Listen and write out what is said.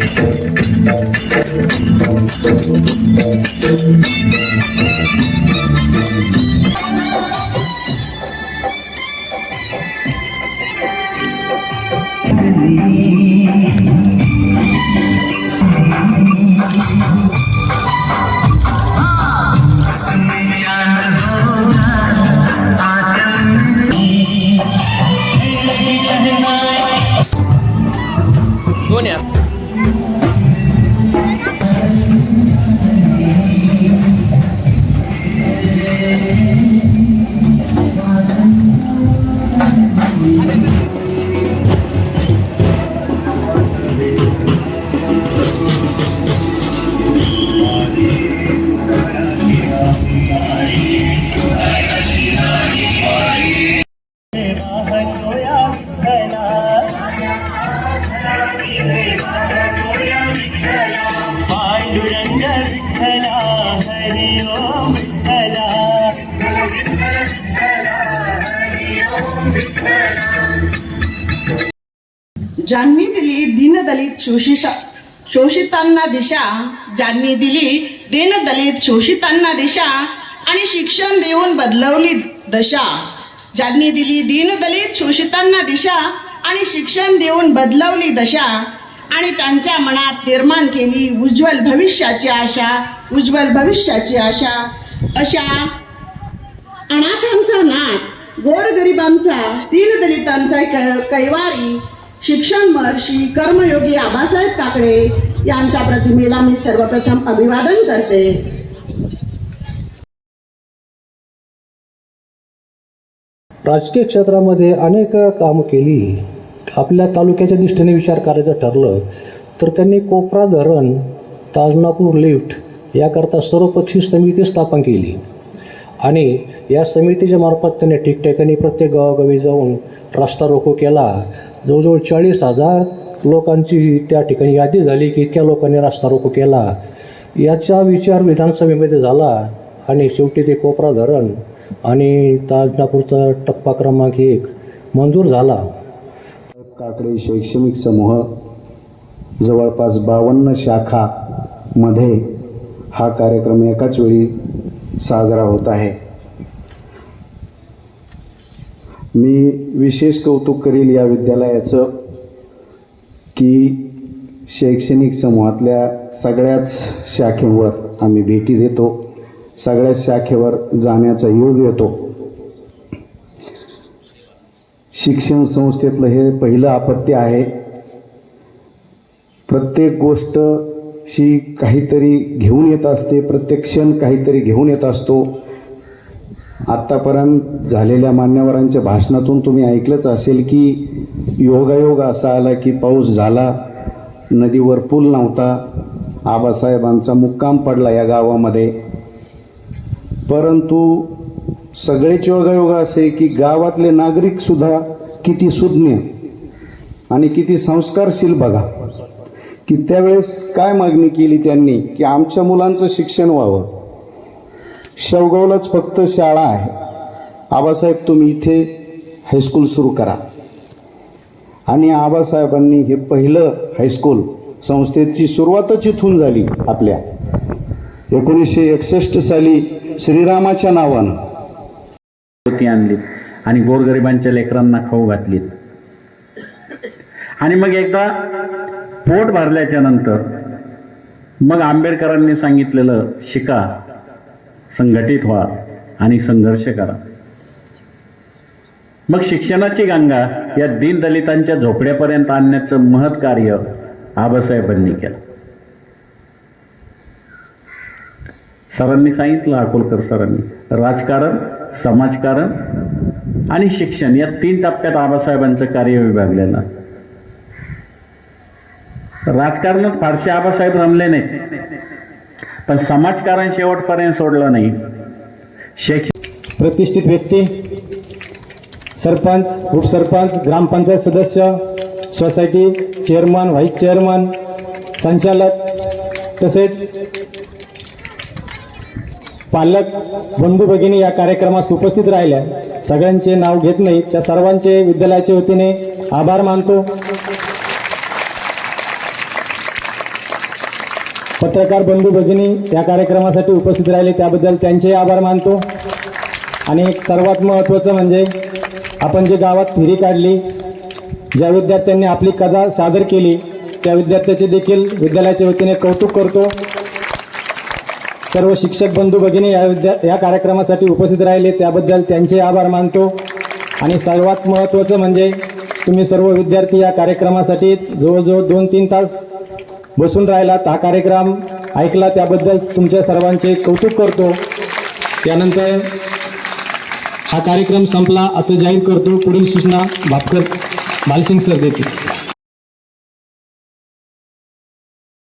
Thank you. Pandurang ज्यांनी दिली दीनदलित शोषिषा शोषितांना दिशा ज्यांनी दिली दीनदलित शोषितांना दिशा आणि शिक्षण देऊन बदलवली दशा ज्यांनी दिली दीनदलित शोषितांना दिशा आणि शिक्षण देऊन बदलवली दशा आणि त्यांच्या मनात निर्माण केली उज्ज्वल भविष्याची आशा उज्ज्वल भविष्याची आशा. अशा अनाथांचा नाथ गोरगरिबांचा दीनदलितांचा कै- कैवारी शिक्षण महर्षी कर्मयोगी आबासाहेब काकडे यांच्या प्रतिमेला मी सर्वप्रथम अभिवादन करते. राजकीय क्षेत्रामध्ये अनेक कामं केली. आपल्या तालुक्याच्या दृष्टीने विचार करायचं ठरलं तर त्यांनी कोपरा धरण ताजनापूर लिफ्ट याकरता सर्वपक्षी समिती स्थापन केली. आणि या समितीच्या मार्फत त्यांनी ठिकठिकाणी प्रत्येक गावागावी जाऊन रस्ता रोको केला. जवळजवळ चाळीस हजार लोकांची त्या ठिकाणी यादी झाली की इतक्या लोकांनी रस्ता रोको केला. याचा विचार विधानसभेमध्ये झाला आणि शेवटी ते कोपरा धरण आणि ताजनापूरचा टप्पा क्रमांक एक मंजूर झाला. काकडे शैक्षणिक समूह जवळपास बावन्न शाखामध्ये हा कार्यक्रम एकाच वेळी साजरा होत आहे. मी विशेष कौतुक करील या विद्यालयाचं की शैक्षणिक समूहातल्या सगळ्याच शाखेवर आम्ही भेटी देतो. सगळ्याच शाखेवर जाण्याचा योग येतो. शिक्षण संस्थेतलं हे पहिलं आपत्य आहे. प्रत्येक गोष्ट शी काहीतरी घेऊन येत असते प्रत्येक क्षण काहीतरी घेऊन येत असतो. आत्तापर्यंत झालेल्या मान्यवरांच्या भाषणातून तुम्ही ऐकलंच असेल की योगायोग असा आला की पाऊस झाला नदीवर पूल नव्हता आबासाहेबांचा मुक्काम पडला या गावामध्ये. परंतु सगळेच योगायोग असे की गावातले नागरिकसुद्धा किती सुज्ञ आणि किती संस्कारशील बघा. की त्यावेळेस काय मागणी केली त्यांनी? की आमच्या मुलांचं शिक्षण व्हावं. शेवगावलाच फक्त शाळा आहे. आबासाहेब तुम्ही इथे हायस्कूल सुरू करा. आणि आबासाहेबांनी हे पहिलं हायस्कूल संस्थेची सुरुवातच इथून झाली आपल्या. एकोणीसशे एकसष्ट साली श्रीरामाच्या नावानं. होती आणलीत आणि गोरगरिबांच्या लेकरांना खाऊ घातलीत. आणि मग एकदा पोट भरल्याच्या नंतर मग आंबेडकरांनी सांगितलेलं शिका संघटित व्हा आणि संघर्ष करा. मग शिक्षणाची गंगा या दीनदलितांच्या झोपड्यापर्यंत आणण्याचं महत् कार्य आबासाहेबांनी केलं. सरांनी सांगितलं अकोलकर सरांनी राजकारण समाजकारण आणि शिक्षण या तीन टप्प्यात आबासाहेबांचं कार्य विभागलेलं. राजकारणात फारसे आबासाहेब रमले नाहीत. पण समाजकारण शेवटपर्यंत सोडलं नाही. शैक्षणिक प्रतिष्ठित व्यक्ती सरपंच उपसरपंच ग्रामपंचायत सदस्य सोसायटी चेअरमन व्हाईस चेअरमन संचालक तसेच पालक बंधू भगिनी या कार्यक्रमास उपस्थित राहिल्या. सगळ्यांचे नाव घेत नाही. त्या सर्वांचे विद्यालयाच्या वतीने आभार मानतो. पत्रकार बंधू भगिनी या कार्यक्रमासाठी उपस्थित राहिले. त्याबद्दल त्यांचे आभार मानतो. आणि एक सर्वात महत्त्वाचं म्हणजे आपण जे गावात फेरी काढली ज्या विद्यार्थ्यांनी आपली कथा सादर केली त्या विद्यार्थ्याचे देखील विद्यालयाच्या वतीने कौतुक करतो. सर्व शिक्षक बंधू भगिनी या विद्या या कार्यक्रमासाठी उपस्थित राहिले. त्याबद्दल त्यांचे आभार मानतो. आणि सर्वात महत्त्वाचं म्हणजे तुम्ही सर्व विद्यार्थी या कार्यक्रमासाठी जवळजवळ दोन तीन तास बसून राहिलात हा कार्यक्रम. ऐकला त्याबद्दल तुमच्या सर्वांचे कौतुक करतो. त्यानंतर हा कार्यक्रम संपला असं जाहीर करतो पुढील सूचना भापकर भालसिंग सर देतील